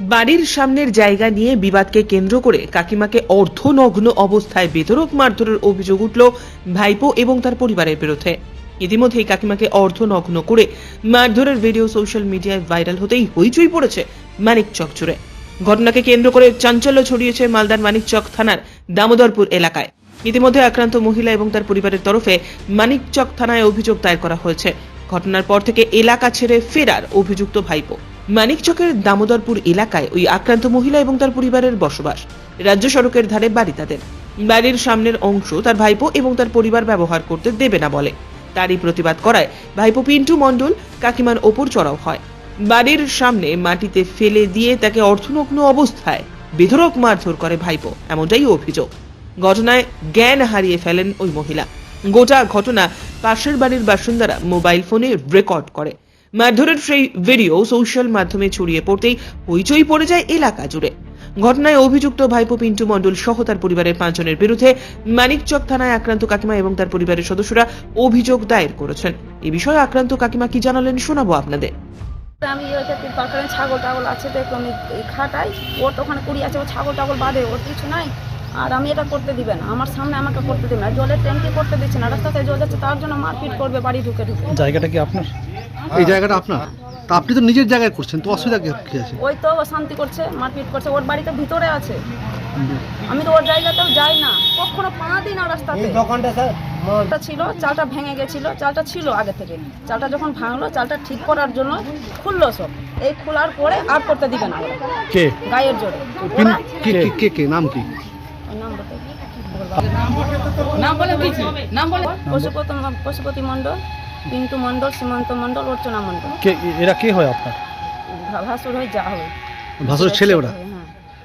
বাড়ির সামনের জায়গা নিয়ে বিবাদকে কেন্দ্র করে কাকিমাকে অর্ধনগ্ন অবস্থায় বেধরক মারধরের অভিযোগ উঠল ভাইপো এবং তার পরিবারের বিরুদ্ধে। ইতিমধ্যেই কাকিমাকে অর্ধনগ্ন করে মারধরের ভিডিও সোশ্যাল মিডিয়ায় ভাইরাল হতেই হইচই পড়েছে মানিকচক জুড়ে ঘটনাকে কেন্দ্র করে চাঞ্চল্য ছড়িয়েছে মালদার মানিকচক থানার দামোদরপুর এলাকায়। ইতিমধ্যে আক্রান্ত মহিলা এবং তার পরিবারের তরফে মানিকচক থানায় অভিযোগ দায়ের করা হয়েছে। ঘটনার পর থেকে এলাকা ছেড়ে ফেরার অভিযুক্ত ভাইপো। মানিকচকের দামোদরপুর এলাকায় ওই আক্রান্ত মহিলা এবং তার পরিবারের বসবাস। রাজ্য সড়কের ধারে বাড়ি তাদের। বাড়ির সামনের অংশ তার ভাইপো এবং তার পরিবার ব্যবহার করতে দেবে না বলে। তারই প্রতিবাদ করায় ভাইপো পিন্টু মণ্ডল কাকিমার ওপর চড়াও হয়। বাড়ির সামনে মাটিতে ফেলে দিয়ে তাকে অর্থনগ্ন অবস্থায় বেধরক মারধর করে ভাইপো, এমনটাই অভিযোগ। ঘটনায় জ্ঞান হারিয়ে ফেলেন ওই মহিলা। গোটা ঘটনা পাশের বাড়ির বাসিন্দারা মোবাইল ফোনে রেকর্ড করে। মারধরের সেই ভিডিও সোশ্যাল মাধ্যমে ছড়িয়ে পড়তেই হইচই পড়ে যায় এলাকা জুড়ে। ঘটনায় অভিযুক্ত ভাইপো পিন্টু মণ্ডল সহ তার পরিবারের পাঁচজনের বিরুদ্ধে মানিকচক থানায় আক্রান্ত কাকিমা এবং তার পরিবারের সদস্যরা অভিযোগ দায়ের করেছেন। এ বিষয়ে আক্রান্ত কাকিমা কি জানালেন শোনাবো আপনাদের। আমি ওইটা দরকারে ছাগল টাগল আছে তো আমি খাটাই ওর তো ওখানে কুড়ি আছে ও ছাগল টাগল বাঁধে ওর কিছু নাই। আর আমি এটা করতে দিবে না আমার সামনে আমাকে করতে দিবে না। জলের ট্যাঙ্কি করতে দিচ্ছে না রাস্তাতে জল যাচ্ছে তার জন্য মারপিট করবে বাড়ি ঢুকে ঢুকে। জায়গাটা কি আপনার? এই জায়গাটা আপনার? তা আপনি তো নিজের জায়গায় করছেন তো অসুবিধা কি আছে? ওই তো ও শান্তি করছে মারপিট করছে ওর বাড়িতে ভিতরে আছে। আমি তো ওর জায়গাতেও যাই না। কখনো পা দিই না রাস্তাতে। চালটা ছিল চালটা ভেঙে গেছিল চালটা ছিল আগে থেকে। চালটা যখন ভাঙলো চালটা ঠিক করার জন্য খুললো সব। এই খোলার পরে আর করতে দিবে না। কে? গায়ের জোরে। কে কে- কে কে? নাম কি? নাম বলতে নাম বলে নাম বলে পশুপতি পশুপতি মণ্ডল। পিন্টু মণ্ডল সীমান্ত মণ্ডল অর্চনা মণ্ডল। কে এরা কে হয় আপনার? ভা- ভাসুর হয়ে যা হবে ভাসুরের ছেলে ওরা? হ্যাঁ।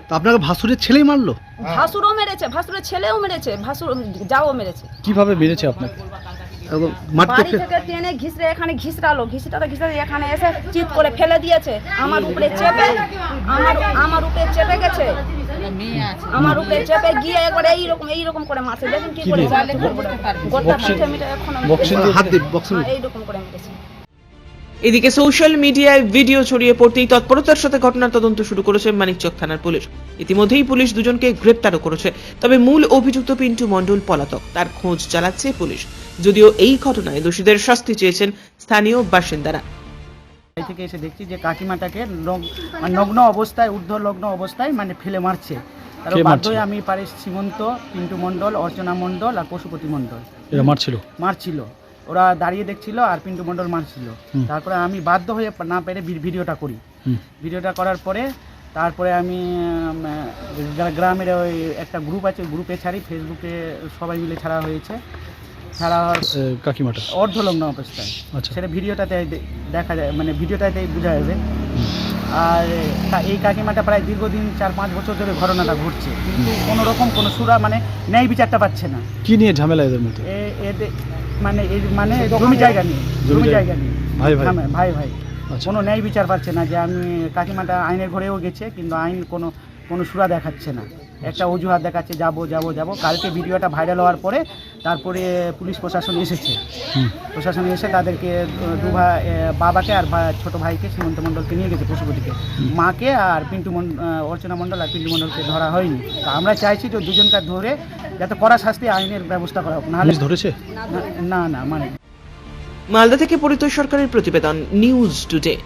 তা আপনাকে ভাসুরের ছেলেই মারলো? ভাসুরও মেরেছে ভাসুরের ছেলেও মেরেছে ভাসুর যাও মেরেছে। কীভাবে মেরেছে আপনাকে? একদম মাটিতে বাড়ি ফে- থেকে টেনে ঘিসড়ে এখানে ঘিসড়ালো। ঘিসড়াতে ঘিসড়ে এখানে এসে চিৎ করে ফেলে দিয়েছে। আমার উপরে চেপে আমার আমার উপরে চেপে গেছে। আমার উপরে চেপে গিয়ে একবার এইরকম এইরকম করে মারছে। দেখেন কি করে গোটা এখনও হ্যাঁ, এইরকম করে মেরেছে। এদিকে সোশ্যাল মিডিয়ায় ভিডিও ছড়িয়ে পড়তেই তৎপরতার সাথে ঘটনার তদন্ত শুরু করেছে মানিকচক থানার পুলিশ। ইতিমধ্যেই পুলিশ দুজনকে গ্রেপ্তারও করেছে। তবে মূল অভিযুক্ত পিন্টু মণ্ডল পলাতক। তার খোঁজ চালাচ্ছে পুলিশ। যদিও এই ঘটনায় দোষীদের শাস্তি চেয়েছেন স্থানীয় বাসিন্দারা। বাড়ি থেকে এসে দেখছি যে কাকিমাটাকে মানে নগ্ন অবস্থায় ঊর্ধ্ব লগ্ন অবস্থায় মানে ফেলে মারছে। বাধ্য হয়ে আমি পারে সীমন্ত পিন্টু মণ্ডল অর্চনা মণ্ডল আর পশুপতি মণ্ডল। এরা মারছিল? মারছিল। ওরা দাঁড়িয়ে দেখছিল আর পিন্টু মণ্ডল মারছিল। তারপরে আমি বাধ্য হয়ে না পেরে ভিডিওটা করি। ভিডিওটা করার পরে তারপরে আমি গ্রামের ওই একটা গ্রুপ আছে গ্রুপে ছাড়ি ফেসবুকে সবাই মিলে ছাড়া হয়েছে। ছাড়া হওয়ার কাকিমাটা? অর্ধলগ্ন অবস্থায়। আচ্ছা। সেটা ভিডিওটাতে দেখা যায় মানে ভিডিওটাতে বোঝা যাবে আর এই কাকিমাটা প্রায় দীর্ঘদিন চার পাঁচ বছর ধরে ঘটনাটা ঘটছে। কিন্তু কোনো রকম কোনো সুরা মানে ন্যায় বিচারটা পাচ্ছে না। কি নিয়ে ঝামেলা এদের মধ্যে? এদের মানে এই মানে জমি জায়গা নিয়ে জমি জায়গা- নিয়ে। ভাই ভাই। ভাই ভাই। আচ্ছা। কোনো ন্যায় বিচার পাচ্ছে না যে আমি কাকিমাটা আইনের ঘরেও গেছে কিন্তু আইন কোনো কোনো সুরা দেখাচ্ছে না। একটা অজুহাত দেখাচ্ছে যাব যাব যাব। কালকে ভিডিওটা ভাইরাল হওয়ার পরে তারপরে পুলিশ প্রশাসন এসেছে। প্রশাসন এসে তাদেরকে দু ভাই বাবাকে আর ছোট ভাইকে সীমন্ত মণ্ডলকে নিয়ে গেছে পশুপতিকে। মাকে আর পিন্টু মন- অর্চনা মণ্ডল আর পিন্টু মণ্ডলকে ধরা হয়নি। তা আমরা চাইছি যে দুজনকে ধরে যাতে কড়া শাস্তি আইনের ব্যবস্থা করা হোক নাহলে ধরেছে? না না মানে মালদা থেকে পরিতোষ সরকারের প্রতিবেদন নিউজ টুডে।